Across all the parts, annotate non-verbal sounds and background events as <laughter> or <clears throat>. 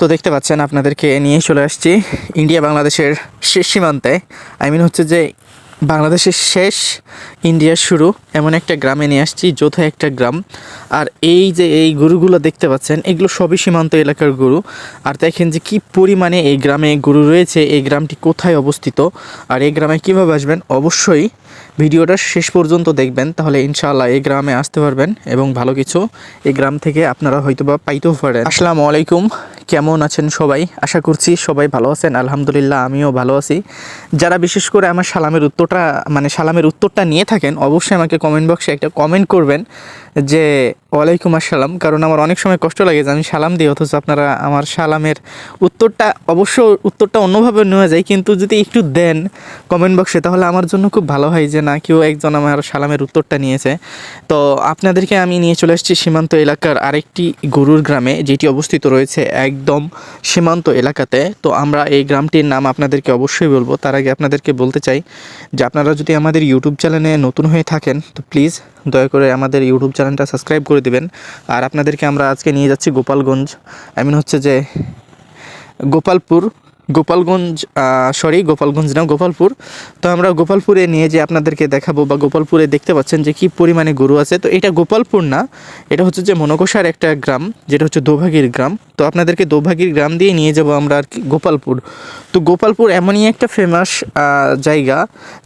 তো দেখতে পাচ্ছেন, আপনাদেরকে নিয়ে চলে আসছি ইন্ডিয়া বাংলাদেশের শেষ সীমান্তে। আই মিন হচ্ছে যে বাংলাদেশের শেষ ইন্ডিয়ার শুরু, এমন একটা গ্রামে নিয়ে আসছি, যৌথ একটা গ্রাম। আর এই যে এই গরুগুলো দেখতে পাচ্ছেন, এগুলো সবই সীমান্ত এলাকার গরু। আর দেখেন যে কি পরিমাণে এই গ্রামে গরু রয়েছে, এই গ্রামটি কোথায় অবস্থিত, আর এই গ্রামে কীভাবে আসবেন? অবশ্যই ভিডিওটা শেষ পর্যন্ত দেখবেন, তাহলে ইনশাআল্লাহ এই গ্রামে আসতে পারবেন এবং ভালো কিছু এই গ্রাম থেকে আপনারা হয়তো বা পাইতেও পারেন। আসসালামু আলাইকুম, কেমন আছেন সবাই? আশা করছি সবাই ভালো আছেন, আলহামদুলিল্লাহ আমিও ভালো আছি। যারা বিশেষ করে আমার সালামের উত্তরটা মানে সালামের উত্তরটা নিয়ে থাকেন, অবশ্যই আমাকে কমেন্ট বক্সে একটা কমেন্ট করবেন যে, ওয়ালাইকুম আসসালাম, কারণ আমার অনেক সময় কষ্ট লাগে যে আমি সালাম দিই, অথচ আপনারা আমার সালামের উত্তরটা, অবশ্য উত্তরটা অন্যভাবে নেওয়া যায়, কিন্তু যদি একটু দেন কমেন্ট বক্সে তাহলে আমার জন্য খুব ভালো হয়। যে না কেউ একজন আমার সালামের উত্তরটা নিয়েছে। তো আপনাদেরকে আমি নিয়ে চলে এসেছি সীমান্ত এলাকার আরেকটি গরুর গ্রামে, যেটি অবস্থিত রয়েছে একদম সীমান্ত এলাকাতে। তো আমরা এই গ্রামটির নাম আপনাদেরকে অবশ্যই বলব। তার আগে আপনাদেরকে বলতে চাই যে আপনারা যদি আমাদের ইউটিউব চ্যানেলে নতুন হয়ে থাকেন, তো প্লিজ দয়া করে আমাদের ইউটিউব চ্যানেলটা সাবস্ক্রাইব করে দিবেন। আর আপনাদেরকে আমরা আজকে নিয়ে যাচ্ছি গোপালগঞ্জ। আই মিন হচ্ছে যে গোপালপুর। গোপালগঞ্জ সরি গোপালগঞ্জ না, গোপালপুর। তো আমরা গোপালপুরে নিয়ে যে আপনাদেরকে দেখাবো বা গোপালপুরে দেখতে পাচ্ছেন যে কি পরিমাণে গরু আছে। তো এটা গোপালপুর না, এটা হচ্ছে যে মনকষার একটা গ্রাম, যেটা হচ্ছে দোভাগীর গ্রাম। তো আপনাদেরকে দোভাগীর গ্রাম দিয়ে নিয়ে যাব আমরা আর কি গোপালপুর। তো গোপালপুর এমনই একটা ফেমাস জায়গা,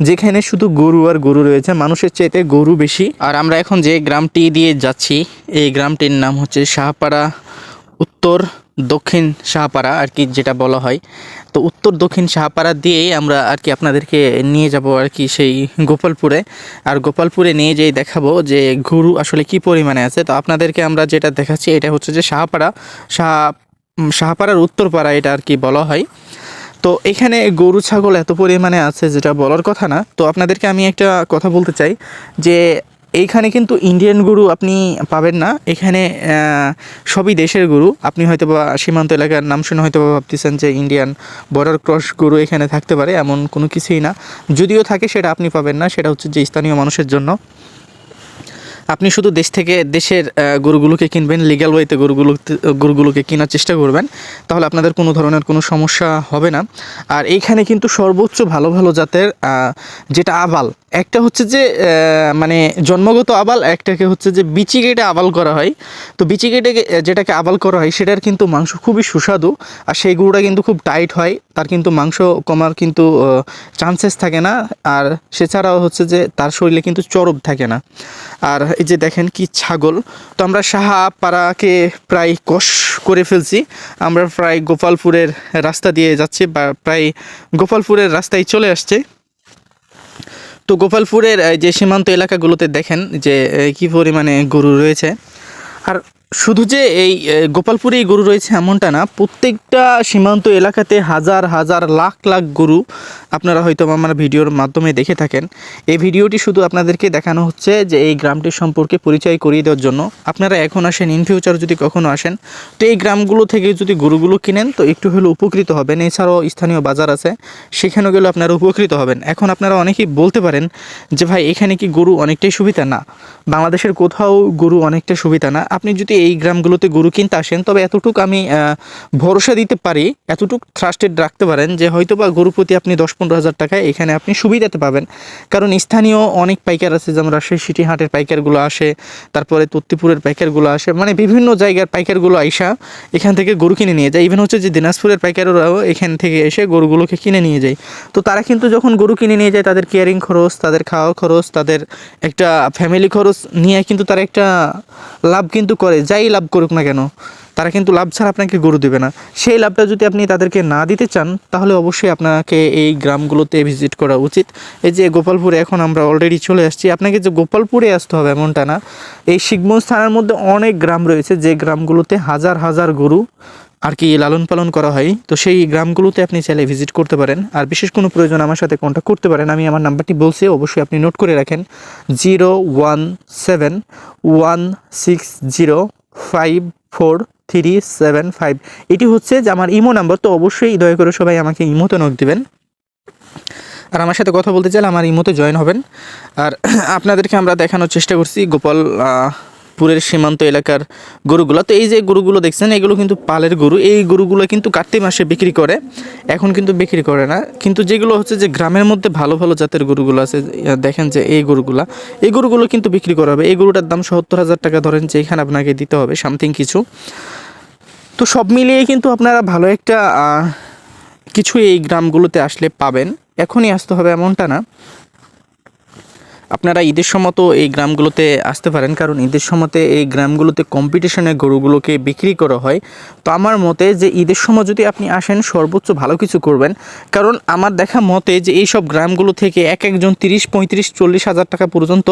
যেখানে শুধু গরু আর গরু রয়েছে, মানুষের চাইতে গরু বেশি। আর আমরা এখন যে গ্রামটি দিয়ে যাচ্ছি, এই গ্রামটির নাম হচ্ছে শাহপাড়া, উত্তর দক্ষিণ শাহপাড়া আর কি যেটা বলা হয়। তো উত্তর দক্ষিণ শাহপাড়া দিয়েই আমরা আর কি আপনাদেরকে নিয়ে যাব আর কি সেই গোপালপুরে। আর গোপালপুরে নিয়ে যেয়ে দেখাবো যে গরু আসলে কি পরিমাণে আছে। তো আপনাদেরকে আমরা যেটা দেখাচ্ছি, এটা হচ্ছে যে শাহপাড়া। শাহ শাহপাড়ার উত্তরপাড়া এটা আর কি বলা হয়। তো এখানে গরু, ছাগল এত পরিমাণে আছে যেটা বলার কথা না। তো আপনাদেরকে আমি একটা কথা বলতে চাই যে এইখানে কিন্তু ইন্ডিয়ান গরু আপনি পাবেন না। এখানে সবই দেশের গরু আপনি হয়তো বা সীমান্ত এলাকার নাম শুনে হয়তো ভাবতেছেন যে ইন্ডিয়ান বর্ডার ক্রস গরু এখানে থাকতে পারে, এমন কোনো কিছুই না। যদিও থাকে, সেটা আপনি পাবেন না। সেটা হচ্ছে যে স্থানীয় মানুষের জন্য। আপনি শুধু দেশ থেকে, দেশের গরুগুলোকে কিনবেন লিগ্যাল ওয়েতে গরুগুলো, গরুগুলোকে কেনার চেষ্টা করবেন, তাহলে আপনাদের কোনো ধরনের কোনো সমস্যা হবে না। আর এইখানে কিন্তু সর্বোচ্চ ভালো ভালো জাতের যেটা আবাল, একটা হচ্ছে যে মানে জন্মগত আবাল, একটাকে হচ্ছে যে বিচি কেটে আবাল করা হয়। তো বিচি কেটে যেটাকে আবাল করা হয়, সেটার কিন্তু মাংস খুবই সুস্বাদু, আর সেই গরুটা কিন্তু খুব টাইট হয়, তার কিন্তু মাংস কমার কিন্তু চান্সেস থাকে না, আর সেছাড়াও হচ্ছে যে তার শরীরে কিন্তু চরব থাকে না। আর এই যে দেখেন কি ছাগল। তো আমরা সাহাপাড়াকে প্রায় কষ করে ফেলছি। আমরা প্রায় গোপালপুরের রাস্তা দিয়ে যাচ্ছি বা প্রায় গোপালপুরের রাস্তায় চলে আসছে। তো গোপালপুরের যে সীমান্ত এলাকাগুলোতে দেখেন যে কী কি পরিমাণে গরু রয়েছে। আর শুধু যে এই এ, গোপালপুরেই গরু রয়েছে এমনটা না প্রত্যেকটা সীমান্ত এলাকাতে হাজার হাজার লাখ লাখ গরু আপনারা হয়তো আমার ভিডিওর মাধ্যমে দেখে থাকেন। এই ভিডিওটি শুধু আপনাদেরকে দেখানো হচ্ছে যে এই গ্রামটির সম্পর্কে পরিচয় করিয়ে দেওয়ার জন্য। আপনারা এখন আসেন ইন ফিউচার যদি কখনো আসেন তো এই গ্রামগুলো থেকে যদি গরুগুলো কিনেন তো একটু হলেও উপকৃত হবেন। এছাড়াও স্থানীয় বাজার আছে সেখানেও গেলে আপনারা উপকৃত হবেন। এখন আপনারা অনেকেই বলতে পারেন যে ভাই এখানে কি গরু অনেকটাই সুবিধা? না বাংলাদেশের কোথাও গরু অনেকটা সুবিধা না। আপনি যদি এই গ্রামগুলোতে গরু কিনতে আসেন, তবে এতটুকু আমি ভরসা দিতে পারি, এতটুকু ট্রাস্টেড রাখতে পারেন যে হয়তো বা গরু প্রতি আপনি দশ পনেরো হাজার টাকায় এখানে আপনি সুবিধাতে পাবেন। কারণ স্থানীয় অনেক পাইকার আছে, যেমন রাজশাহী সিটি হাটের পাইকারগুলো আসে, তারপরে তত্তিপুরের পাইকারগুলো আসে মানে বিভিন্ন জায়গার পাইকারগুলো আইসা এখান থেকে গরু কিনে নিয়ে যায়। ইভেন হচ্ছে যে দিনাজপুরের পাইকাররাও এখান থেকে এসে গরুগুলোকে কিনে নিয়ে যায়। তো তারা কিন্তু যখন গরু কিনে নিয়ে যায়, তাদের কেয়ারিং খরচ, তাদের খাওয়া খরচ, তাদের একটা ফ্যামিলি খরচ নিয়ে কিন্তু তারা একটা লাভ কিন্তু করে। যাই লাভ করুক না কেন, তারা কিন্তু লাভ ছাড়া আপনাকে গরু দেবে না। সেই লাভটা যদি আপনি তাদেরকে না দিতে চান, তাহলে অবশ্যই আপনাকে এই গ্রামগুলোতে ভিজিট করা উচিত। এই যে গোপালপুরে এখন আমরা অলরেডি চলে আসছি। আপনাকে যে গোপালপুরে আসতে হবে এমনটা না। এই শিখগঞ্জ থানার মধ্যে অনেক গ্রাম রয়েছে, যে গ্রামগুলোতে হাজার হাজার গরু আর কি লালন পালন করা হয়। তো সেই গ্রামগুলোতে আপনি চাইলে ভিজিট করতে পারেন। আর বিশেষ কোনো প্রয়োজন আমার সাথে কন্ট্যাক্ট করতে পারেন। আমি আমার নাম্বারটি বলছি, অবশ্যই আপনি নোট করে রাখেন। Zero one seven one six zero five four three seven five এটি হচ্ছে যে আমার ইমো নাম্বার তো অবশ্যই দয়া করে সবাই আমাকে ইমোতে নখ দেবেন। আর আমার সাথে কথা বলতে চাইলে আমার ইমোতে জয়েন হবেন। আর <clears throat> আপনাদেরকে আমরা দেখানোর চেষ্টা করছি। গোপাল পুরের সীমান্ত এলাকার গরুগুলো। তো এই যে গরুগুলো দেখছেন, এগুলো কিন্তু পালের গরু। এই গরুগুলো কিন্তু কার্তিক মাসে বিক্রি করে, এখন কিন্তু বিক্রি করে না। কিন্তু যেগুলো হচ্ছে যে গ্রামের মধ্যে ভালো ভালো জাতের গরুগুলো আছে দেখেন যে এই গরুগুলা। এই গরুগুলো কিন্তু বিক্রি করা হবে। এই গরুটার দাম সত্তর হাজার টাকা, ধরেন যে এখানে আপনাকে দিতে হবে, সামথিং কিছু। তো সব মিলিয়ে কিন্তু আপনারা ভালো একটা কিছু এই গ্রামগুলোতে আসলে পাবেন। এখনই আসতে হবে এমনটা না। আপনারা ঈদের সময় তো এই গ্রামগুলোতে আসতে পারেন কারণ ঈদের সময়তে এই গ্রামগুলোতে কম্পিটিশনে গরুগুলোকে বিক্রি করা হয়। তো আমার মতে যে ঈদের সময় যদি আপনি আসেন সর্বোচ্চ ভালো কিছু করবেন। কারণ আমার দেখা মতে যে এই সব গ্রামগুলো থেকে এক একজন তিরিশ পঁয়ত্রিশ চল্লিশ হাজার টাকা পর্যন্ত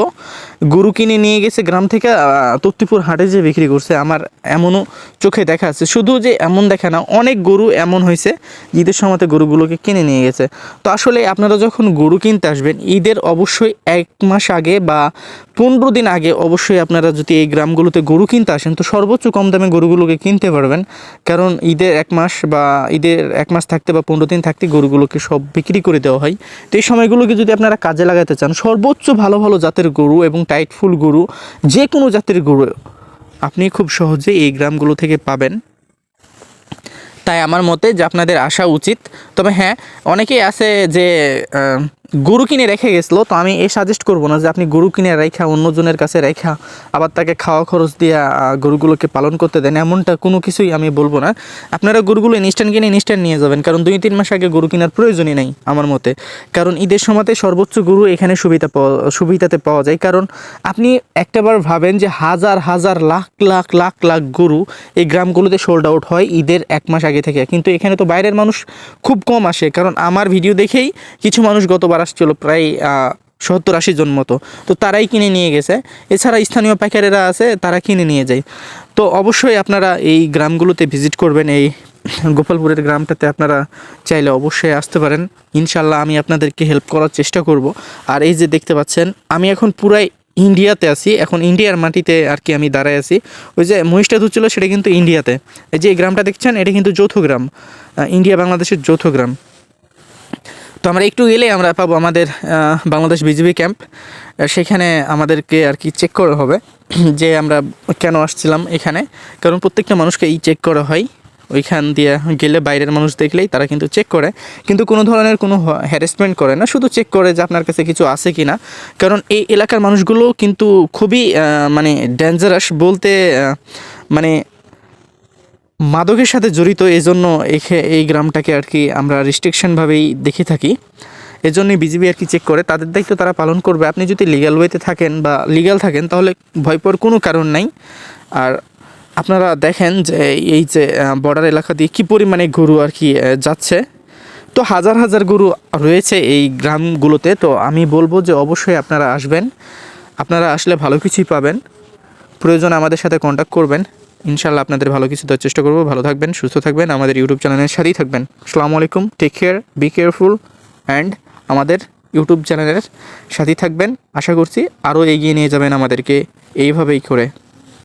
গরু কিনে নিয়ে গেছে গ্রাম থেকে আহ, তক্তিপুর হাটে যে বিক্রি করছে আমার এমনও চোখে দেখা আছে। শুধু যে এমন দেখা না অনেক গরু এমন হয়েছে ঈদের সময়তে গরুগুলোকে কিনে নিয়ে গেছে। তো আসলে আপনারা যখন গরু কিনতে আসবেন ঈদের অবশ্যই এক মাস আগে বা পনেরো দিন আগে অবশ্যই আপনারা যদি এই গ্রামগুলোতে গরু কিনতে আসেন, তো সর্বোচ্চ কম দামে গরুগুলোকে কিনতে পারবেন। কারণ ঈদের এক মাস বা ঈদের এক মাস থাকতে বা পনেরো দিন থাকতে গরুগুলোকে সব বিক্রি করে দেওয়া হয়। তো এই সময়গুলোকে যদি আপনারা কাজে লাগাতে চান, সর্বোচ্চ ভালো ভালো জাতের গরু এবং টাইটফুল গরু যে কোনো জাতের গরু আপনি খুব সহজে এই গ্রামগুলো থেকে পাবেন। তাই আমার মতে যে আপনাদের আসা উচিত। তবে হ্যাঁ অনেকেই আছে যে গরু কিনে রেখে গেছিল, তো আমি এ সাজেস্ট করব না যে আপনি গরু কিনে রেখা, অন্যজনের কাছে রেখা, আবার তাকে খাওয়া খরচ দিয়ে গরুগুলোকে পালন করতে দেন, এমনটা কোনো কিছুই আমি বলব না। আপনারা গরুগুলো ইনস্ট্যান্ট কিনে ইনস্ট্যান্ট নিয়ে যাবেন, কারণ দুই তিন মাস আগে গরু কেনার প্রয়োজনই নেই আমার মতে। কারণ ঈদের সময়তে সর্বোচ্চ গরু এখানে সুবিধা পাওয়া, সুবিধাতে পাওয়া যায়। কারণ আপনি একটাবার ভাবেন যে হাজার হাজার, লাখ লাখ লাখ লাখ গরু এই গ্রামগুলোতে সোল্ড আউট হয় ঈদের এক মাস আগে থেকে। কিন্তু এখানে তো বাইরের মানুষ খুব কম আসে। কারণ আমার ভিডিও দেখেই কিছু মানুষ গতবার আসছিল প্রায় সত্তর আশি জন মতো। তো তারাই কিনে নিয়ে গেছে। এছাড়া স্থানীয় পাইকারেরা আছে, তারা কিনে নিয়ে যায়। তো অবশ্যই আপনারা এই গ্রামগুলোতে ভিজিট করবেন, এই গোপালপুরের গ্রামটাতে আপনারা চাইলে অবশ্যই আসতে পারেন। ইনশাল্লাহ আমি আপনাদেরকে হেল্প করার চেষ্টা করব। আর এই যে দেখতে পাচ্ছেন, আমি এখন পুরাই ইন্ডিয়াতে আছি। এখন ইন্ডিয়ার মাটিতে আর কি আমি দাঁড়ায় আছি। ওই যে মহিষটা ধুচ্ছিল সেটা কিন্তু ইন্ডিয়াতে। এই যে গ্রামটা দেখছেন, এটা কিন্তু যৌথ গ্রাম। ইন্ডিয়া বাংলাদেশের যৌথ গ্রাম। তো আমরা একটু গেলে আমরা পাবো আমাদের বাংলাদেশ বিজিবি ক্যাম্প। সেখানে আমাদেরকে আর কি চেক করা হবে <clears throat> যে আমরা কেন আসছিলাম এখানে। কারণ প্রত্যেকটা মানুষকে এই চেক করা হয়। ওইখান দিয়ে গেলে বাইরের মানুষ দেখলেই তারা কিন্তু চেক করে। কিন্তু কোনো ধরনের কোনো হ্যারাসমেন্ট করে না। শুধু চেক করে যে আপনার কাছে কিছু আছে কি না কারণ এই এলাকার মানুষগুলো কিন্তু খুবই মানে ডেঞ্জারাস বলতে মানে মাদকের সাথে জড়িত এই জন্য এখে- এই গ্রামটাকে আর কি আমরা রেস্ট্রিকশনভাবেই দেখে থাকি। এজন্যই বিজিবি আর কি চেক করে। তাদের দায়িত্ব তারা পালন করবে। আপনি যদি লিগ্যাল ওয়েতে থাকেন বা লিগ্যাল থাকেন, তাহলে ভয় পাওয়ার কোনো কারণ নাই। আর আপনারা দেখেন যে এই যে বর্ডার এলাকা দিয়ে কী পরিমাণে গরু আর কি যাচ্ছে। তো হাজার হাজার গরু রয়েছে এই গ্রামগুলোতে। তো আমি বলব যে অবশ্যই আপনারা আসবেন। আপনারা আসলে ভালো কিছুই পাবেন। প্রয়োজন আমাদের সাথে কন্ট্যাক্ট করবেন। ইনশাল্লাহ আপনাদের ভালো কিছু দেওয়ার চেষ্টা করব। ভালো থাকবেন, সুস্থ থাকবেন, আমাদের ইউটিউব চ্যানেলের সাথেই থাকবেন। আসসালামু আলাইকুম take care be careful and আমাদের ইউটিউব চ্যানেলের সাথেই থাকবেন। আশা করছি আরও এগিয়ে নিয়ে যাবেন আমাদেরকে। এইভাবেই করে।